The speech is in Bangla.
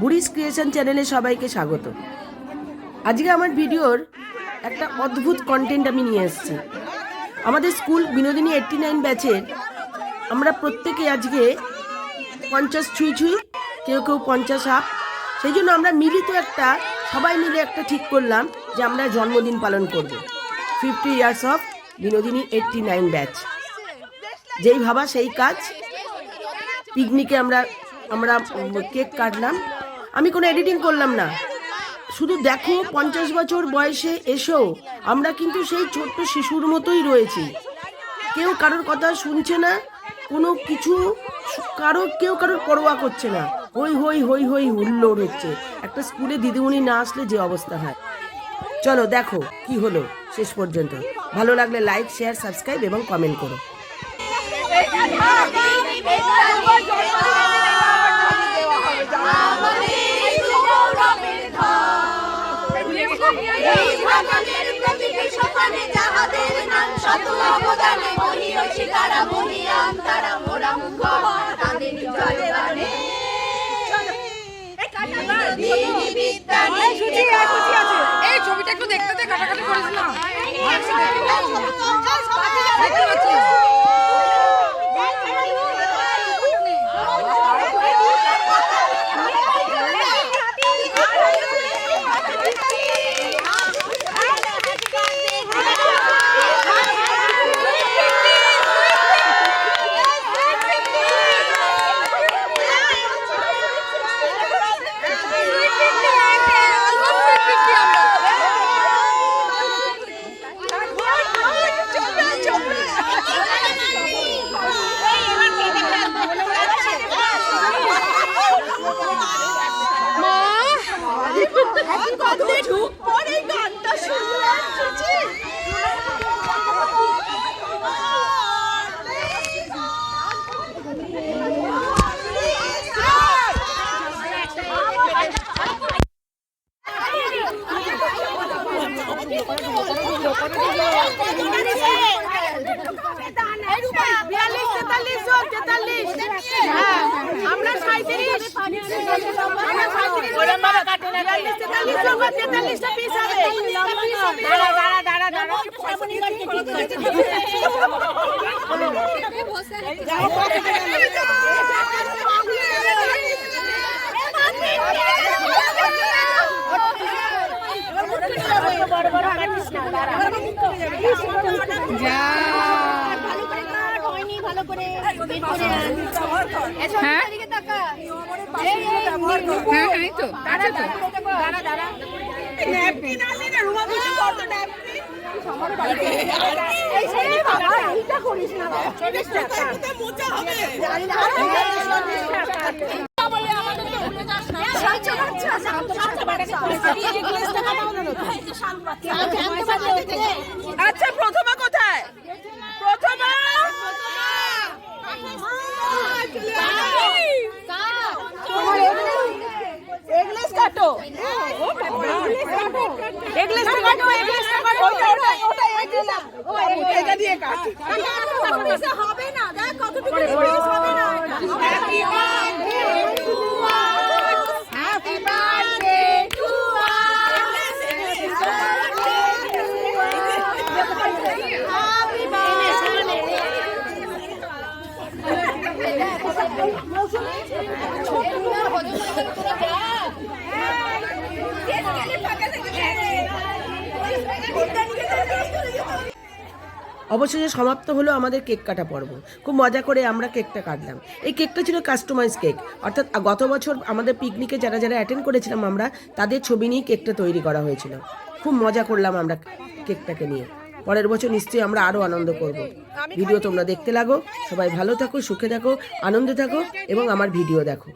বুড়িস ক্রিয়েশন চ্যানেলে সবাইকে স্বাগত। আজকে আমার ভিডিওর একটা অদ্ভুত কন্টেন্ট আমি নিয়ে এসেছি। আমাদের স্কুল বিনোদিনী এইট্টি নাইন ব্যাচের আমরা প্রত্যেকে আজকে পঞ্চাশ ছুঁই ছুঁই, কেউ কেউ পঞ্চাশ আপ সেই জন্য আমরা মিলিত একটা, সবাই মিলে একটা ঠিক করলাম যে আমরা জন্মদিন পালন করব। Fifty years of Binodini eighty nine batch যেই ভাবা সেই কাজ। পিকনিকে আমরা আমরা কেক কাটলাম। আমি কোনো এডিটিং করলাম না। শুধু দেখো পঞ্চাশ বছর বয়সে এসেও আমরা কিন্তু সেই ছোট্ট শিশুর মতোই রয়েছি। কেউ কারোর কথা শুনছে না, কোনো কিছু কারও, কেউ কারোর পরোয়া করছে না। হই হই হই হই, হুল্লোড় হচ্ছে। একটা স্কুলে দিদিমণি না আসলে যে অবস্থা হয়। চলো দেখো কি হলো শেষ পর্যন্ত। ভালো লাগলে লাইক শেয়ার সাবস্ক্রাইব এবং কমেন্ট করো। এই ছবিটা একটু দেখতে কাটাকাটি করিস না বড় বড় না দাঁড়া ভালো করে হ্যাঁ? হ্যাঁ হ্যাঁ এই তো আছে তো দাঁড়া কাটো এগলেসটা কাটো এগলেসটা কাটো ওটা ওটা ওটা এগলেস এটা দিয়ে কাট হবে না দেখ কতটুকু এগলেস হবে না happy birthday to us happy birthday to us happy অবশেষে সমাপ্ত হলো আমাদের কেক কাটা পর্ব। খুব মজা করে আমরা কেকটা কাটলাম। এই কেকটা ছিল কাস্টমাইজ কেক। অর্থাৎ গত বছর আমাদের পিকনিকে যারা যারা অ্যাটেন্ড করেছিলাম আমরা তাদের ছবি নিয়ে কেকটা তৈরি করা হয়েছিল। খুব মজা করলাম আমরা কেকটাকে নিয়ে। পরের বছর নিশ্চয়ই আমরা আরও আনন্দ করব। ভিডিও তোমরা দেখতে লাগো। সবাই ভালো থাকো সুখে থাকো আনন্দে থাকো এবং আমার ভিডিও দেখো।